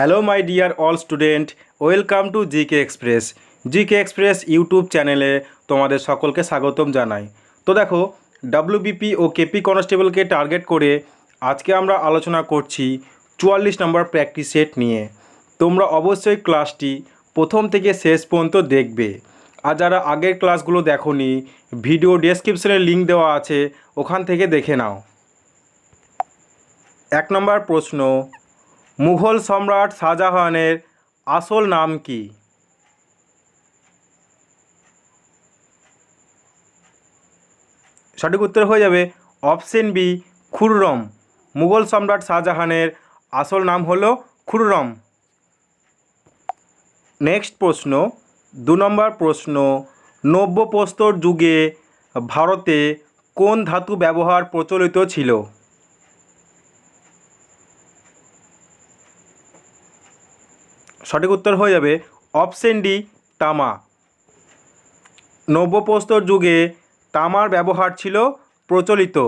Hello my dear all student, welcome to GK express. GK express YouTube চ্যানেলে তোমাদের সকলকে স্বাগতম জানাই। তো দেখো ডাব্লিউবিপি ও কেপি কনস্টেবলকে টার্গেট করে আজকে আমরা আলোচনা করছি চুয়াল্লিশ নম্বর প্র্যাকটিস সেট নিয়ে। তোমরা অবশ্যই ক্লাসটি প্রথম থেকে শেষ পর্যন্ত দেখবে। আর যারা আগের ক্লাসগুলো দেখোনি, ভিডিও ডেসক্রিপশনে লিঙ্ক দেওয়া আছে, ওখান থেকে দেখে নাও। এক নম্বর প্রশ্ন মুঘল সম্রাট শাহজাহানের আসল নাম কি? সঠিক উত্তর হয়ে যাবে অপশন বি, খুররম। মুঘল সম্রাট শাহজাহানের আসল নাম হলো খুররম। নেক্সট প্রশ্ন, দু নম্বর প্রশ্ন, নব্যপ্রস্তর যুগে ভারতে কোন ধাতু ব্যবহার প্রচলিত ছিল? সঠিক উত্তর হয়ে যাবে অপশন ডি তামা। নব্যপ্রস্তর যুগে তামার ব্যবহার ছিল প্রচলিত।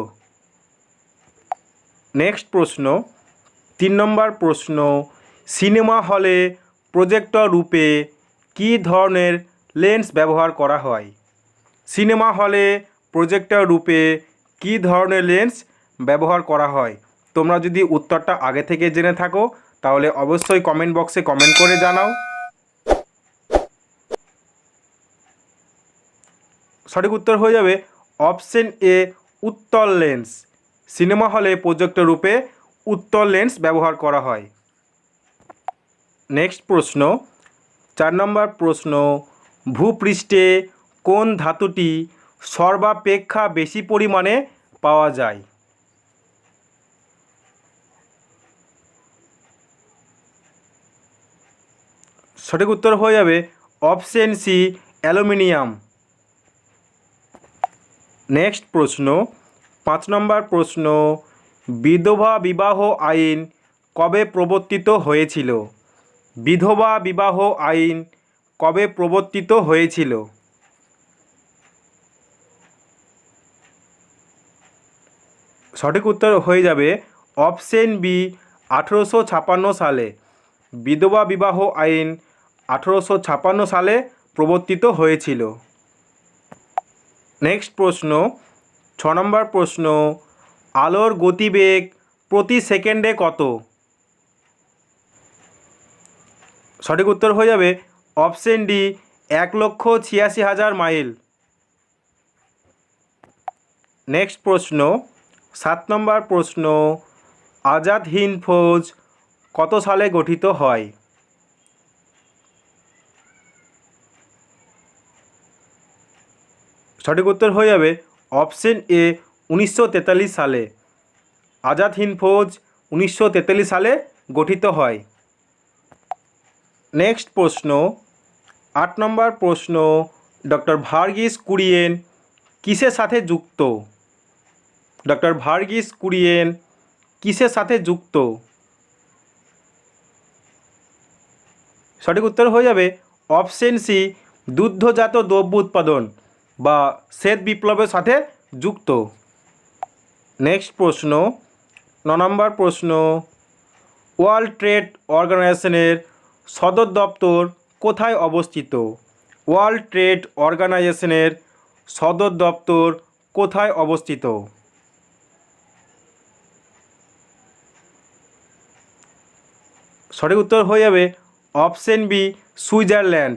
নেক্সট প্রশ্ন। তিন নম্বর প্রশ্ন, সিনেমা হলে প্রজেক্টর রূপে কী ধরনের লেন্স ব্যবহার করা হয়? সিনেমা হলে প্রজেক্টর রূপে কী ধরনের লেন্স ব্যবহার করা হয়? তোমরা যদি উত্তরটা আগে থেকে জেনে থাকো তাহলে অবশ্যই কমেন্ট বক্সে কমেন্ট করে জানাও। সঠিক উত্তর হয়ে যাবে অপশন এ উত্তল লেন্স সিনেমা হলে প্রজেক্টর রূপে উত্তল লেন্স ব্যবহার করা হয়। নেক্সট প্রশ্ন, চার নম্বর প্রশ্ন, ভূপৃষ্ঠে কোন ধাতুটি সর্বাপেক্ষা বেশি পরিমাণে পাওয়া যায়? সঠিক উত্তর হয়ে যাবে অপশন সি, অ্যালুমিনিয়াম। নেক্সট প্রশ্ন, পাঁচ নম্বর প্রশ্ন, বিধবা বিবাহ আইন কবে প্রবর্তিত হয়েছিল? বিধবা বিবাহ আইন কবে প্রবর্তিত হয়েছিল? সঠিক উত্তর হয়ে যাবে অপশন বি, আঠেরোশো সালে। বিধবা বিবাহ আইন আঠেরোশো ছাপান্ন সালে প্রবর্তিত হয়েছিল। নেক্সট প্রশ্ন, ছ নম্বর প্রশ্ন, আলোর গতিবেগ প্রতি সেকেন্ডে কত? সঠিক উত্তর হয়ে যাবে অপশন ডি, এক লক্ষ ছিয়াশি হাজার মাইল। নেক্সট প্রশ্ন, সাত নম্বর প্রশ্ন, আজাদ হিন্দ ফৌজ কত সালে গঠিত হয়? সঠিক উত্তর হয়ে যাবে অপশন এ উনিশশো তেতাল্লিশ সালে। আজাদ হিন্দ ফৌজ উনিশশো তেতাল্লিশ সালে গঠিত হয়। নেক্সট প্রশ্ন, আট নম্বর প্রশ্ন, ডক্টর ভার্গিস কুরিয়েন কিসের সাথে যুক্ত? ডক্টর ভার্গিস কুরিয়েন কিসের সাথে যুক্ত? সঠিক উত্তর হয়ে যাবে অপশন সি, দুগ্ধজাত দ্রব্য উৎপাদন। বা শ্বেত বিপ্লবের সাথে যুক্ত। নেক্সট প্রশ্ন, ন নম্বর প্রশ্ন, ওয়ার্ল্ড ট্রেড অর্গানাইজেশনের সদর দপ্তর কোথায় অবস্থিত? ওয়ার্ল্ড ট্রেড অর্গানাইজেশনের সদর দপ্তর কোথায় অবস্থিত? সঠিক উত্তর হয়ে যাবে অপশন বি, সুইজারল্যান্ড।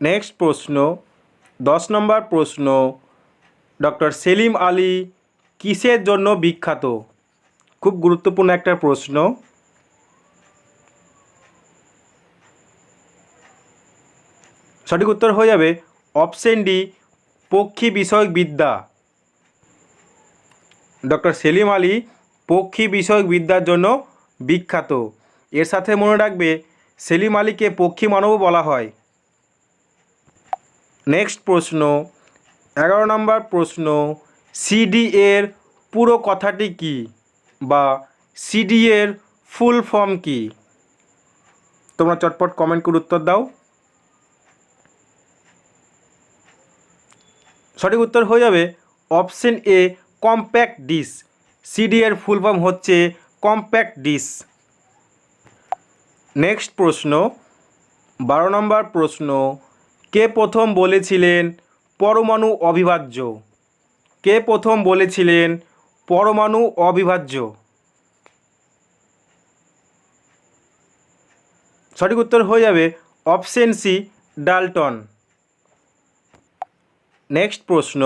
নেক্সট প্রশ্ন, দশ নম্বর প্রশ্ন, ডক্টর সেলিম আলী কিসের জন্য বিখ্যাত? খুব গুরুত্বপূর্ণ একটা প্রশ্ন। সঠিক উত্তর হয়ে যাবে অপশন ডি পক্ষী বিষয়ক বিদ্যা ডক্টর সেলিম আলী পক্ষী বিষয়ক বিদ্যার জন্য বিখ্যাত। এর সাথে মনে রাখবে, সেলিম আলীকে পক্ষী মানবও বলা হয়। নেক্সট প্রশ্ন, এগারো নম্বর প্রশ্ন সিডি এর পুরো কথাটি কি বা সিডি এর ফুল ফর্ম কি? তোমরা চটপট কমেন্ট করে উত্তর দাও। সঠিক উত্তর হয়ে যাবে option A compact disc CD এর ফুল ফর্ম হচ্ছে কম্প্যাক্ট ডিস নেক্সট প্রশ্ন, বারো নম্বর প্রশ্ন কে প্রথম বলেছিলেন পরমাণু অবিভাজ্য? কে প্রথম বলেছিলেন পরমাণু অবিভাজ্য? সঠিক উত্তর হয়ে যাবে অপশন সি, ডালটন। নেক্সট প্রশ্ন,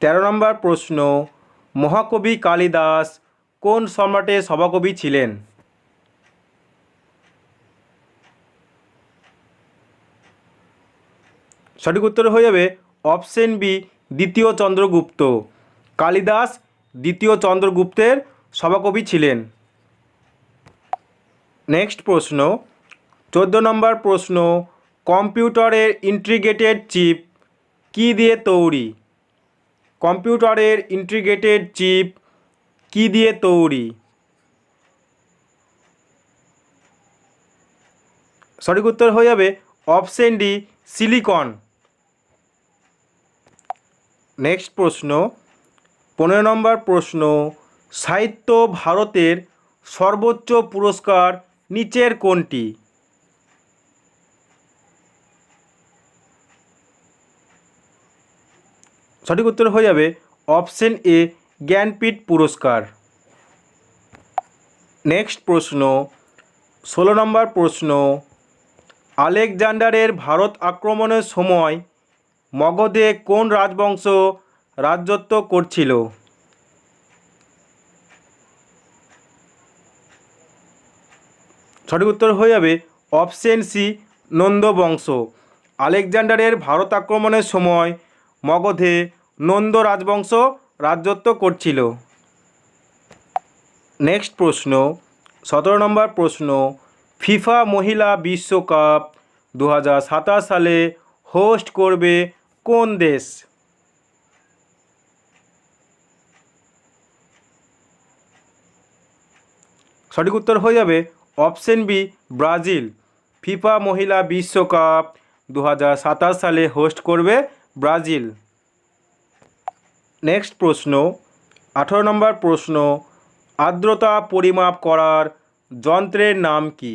তেরো নম্বর প্রশ্ন, মহাকবি কালিদাস কোন সম্রাটের সভাকবি ছিলেন? সঠিক উত্তর হয়ে যাবে অপশন বি, দ্বিতীয় চন্দ্রগুপ্ত। কালিদাস দ্বিতীয় চন্দ্রগুপ্তের সভাকবি ছিলেন। নেক্সট প্রশ্ন, চোদ্দ নম্বর প্রশ্ন, কম্পিউটারের ইন্টিগ্রেটেড চিপ কী দিয়ে তৈরি? কম্পিউটারের ইন্টিগ্রেটেড চিপ কী দিয়ে তৈরি? সঠিক উত্তর হয়ে যাবে অপশন ডি, সিলিকন। নেক্সট প্রশ্ন, পনেরো নম্বর প্রশ্ন, সাহিত্য ভারতের সর্বোচ্চ পুরস্কার নিচের কোনটি? সঠিক উত্তর হয়ে যাবে অপশন এ, জ্ঞানপীঠ পুরস্কার। নেক্সট প্রশ্ন, ষোলো নম্বর প্রশ্ন, আলেকজান্ডারের ভারত আক্রমণের সময় মগধে কোন রাজবংশ রাজত্ব করছিল? সঠিক উত্তর হয়ে যাবে অপশন সি নন্দ বংশ আলেকজান্ডারের ভারত আক্রমণের সময় মগধে নন্দ রাজবংশ রাজত্ব করছিল। নেক্সট প্রশ্ন, সতেরো নম্বর প্রশ্ন, ফিফা মহিলা বিশ্বকাপ দু হাজার সাতাশ সালে হোস্ট করবে কোন দেশ? সঠিক উত্তর হয়ে যাবে অপশন বি, ব্রাজিল। ফিফা মহিলা বিশ্বকাপ দু হাজার সাতাশ সালে হোস্ট করবে ব্রাজিল। নেক্সট প্রশ্ন, আঠারো নম্বর প্রশ্ন, আর্দ্রতা পরিমাপ করার যন্ত্রের নাম কি?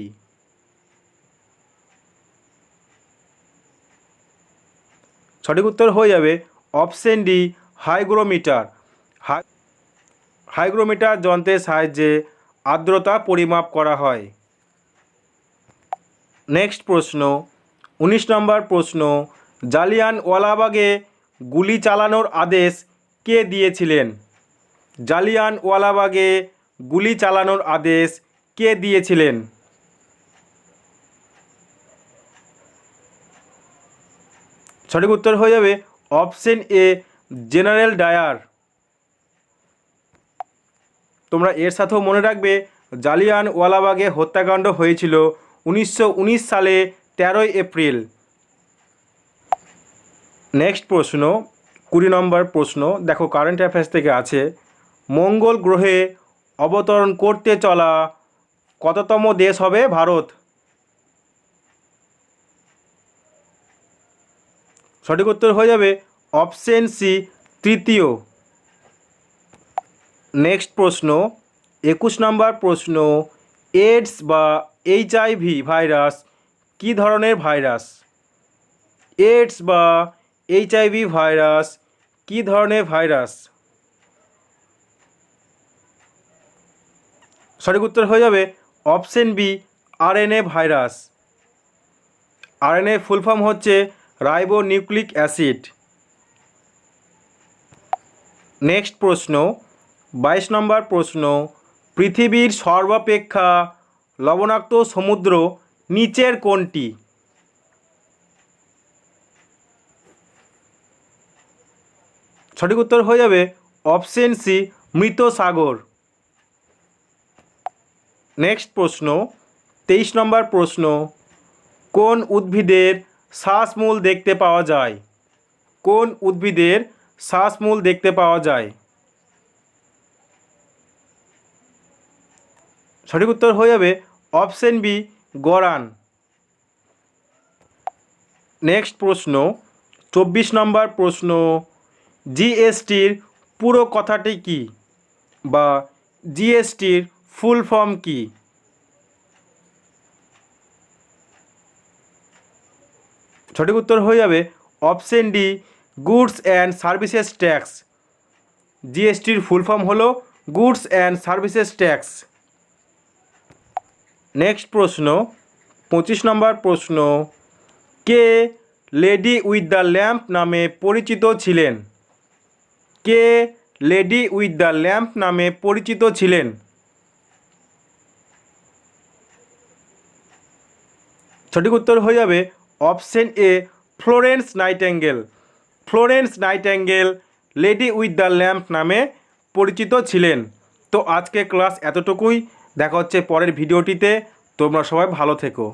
সঠিক উত্তর হয়ে যাবে অপশন ডি হাইগ্রোমিটার হাই হাইগ্রোমিটার যন্ত্রের সাহায্যে আর্দ্রতা পরিমাপ করা হয়। নেক্সট প্রশ্ন, উনিশ নম্বর প্রশ্ন, জালিয়ান ওয়ালাবাগে গুলি চালানোর আদেশ কে দিয়েছিলেন? জালিয়ান ওয়ালাবাগে গুলি চালানোর আদেশ কে দিয়েছিলেন? সঠিক উত্তর হয়ে যাবে অপশন এ, জেনারেল ডায়ার। তোমরা এর সাথেও মনে রাখবে জালিয়ান ওয়ালাবাগে হত্যাকাণ্ড হয়েছিল উনিশশো উনিশ সালে তেরোই এপ্রিল। নেক্সট প্রশ্ন, কুড়ি নম্বর প্রশ্ন, দেখো কারেন্ট অ্যাফেয়ার্স থেকে আছে, মঙ্গল গ্রহে অবতরণ করতে চলা কততম দেশ হবে ভারত? সঠিক উত্তর হয়ে যাবে অপশন সি, তৃতীয়। নেক্সট প্রশ্ন, একুশ নম্বর প্রশ্ন এইডস বা এইচআইভি ভাইরাস কী ধরনের ভাইরাস? এইডস বা এইচআইভি ভাইরাস কী ধরনের ভাইরাস? সঠিক উত্তর হয়ে যাবে option B, RNA virus. RNA full form হচ্ছে রাইবো নিউক্লিক অ্যাসিড। নেক্সট প্রশ্ন, বাইশ নম্বর প্রশ্ন, পৃথিবীর সর্বাপেক্ষা লবণাক্ত সমুদ্র নিচের কোনটি? সঠিক উত্তর হয়ে যাবে অপশন সি মৃত সাগর নেক্সট প্রশ্ন, তেইশ নম্বর প্রশ্ন, কোন উদ্ভিদের শ্বাসমূল দেখতে পাওয়া যায়। কোন উদ্ভিদের শ্বাসমূল দেখতে পাওয়া যায়? সঠিক উত্তর হয়ে যাবে অপশন বি, গরান। নেক্সট প্রশ্ন, চব্বিশ নম্বর প্রশ্ন, জিএসটির পুরো কথাটি কি? বা জিএসটির ফুল ফর্ম কি? সঠিক উত্তর হয়ে যাবে option D, goods and services tax. জিএসটির full form হলো goods and services tax. Next প্রশ্ন, পঁচিশ নম্বর প্রশ্ন, কে লেডি উইথ দ্য ল্যাম্প নামে পরিচিত ছিলেন? কে লেডি উইথ দ্য ল্যাম্প নামে পরিচিত ছিলেন? সঠিক উত্তর হয়ে যাবে option A Florence Nightingale Florence Nightingale lady with the lamp নামে পরিচিত ছিলেন। তো আজকে ক্লাস এতটুকুই। দেখা হচ্ছে পরের ভিডিওটিতে তোমরা সবাই ভালো থেকো।